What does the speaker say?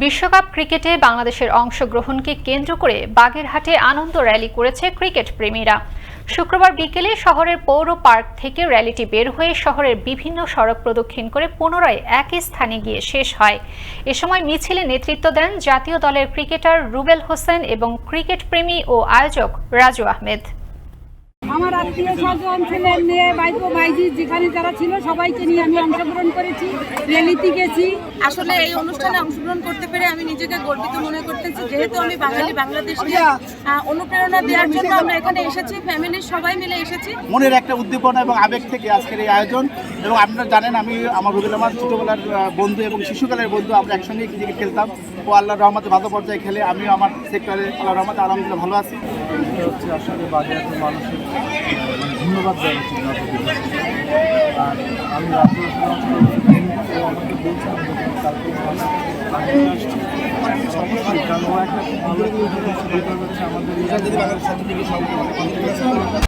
বিশ্বকাপ ক্রিকেটে বাংলাদেশের অংশগ্রহণকে কেন্দ্র করে বাগেরহাটে আনন্দ র্যালি করেছে ক্রিকেট প্রেমীরা। শুক্রবার বিকেলে শহরের পৌর পার্ক থেকে র্যালিটি বের হয়ে শহরের বিভিন্ন সড়ক প্রদক্ষিণ করে পুনরায় একই স্থানে গিয়ে শেষ হয়। এ সময় মিছিলে নেতৃত্ব দেন জাতীয় দলের ক্রিকেটার রুবেল হোসেন এবং ক্রিকেট প্রেমী ও আয়োজক রাজু আহমেদ। আমার আত্মীয় স্বজন ছেলে মেয়ে ভাইপো ভাইজি যেখানে যারা ছিল সবাইকে নিয়ে আমি অংশগ্রহণ করেছি র্যালিতে গেছি। আসলে এই অনুষ্ঠানে অংশগ্রহণ করতে পেরে আমি নিজেকে গর্বিত মনে করতেছি। যেহেতু আমি বাঙালি বাংলাদেশকে অনুপ্রেরণা দেওয়ার জন্য আমরা এখানে এসেছি ফ্যামিলির সবাই মিলে এসেছি। মনের একটা উদ্দীপনা এবং আবেগ থেকে আজকের এই আয়োজন। এবং আপনারা জানেন আমি আমার রুবেল আমার ছোটোবেলার বন্ধু এবং শিশুকালের বন্ধু আমরা একসঙ্গে ক্রিকেট খেলতাম। ও আল্লাহ রহমতে ভালো পর্যায়ে খেলে আমি আমার সেক্টরে আল্লাহ রহমতে আলহামদুলিল্লাহ ভালো আছি। হচ্ছে আসলে বাগেরহাটের মানুষের ধন্যবাদ জানাচ্ছি আর আমি আমাদের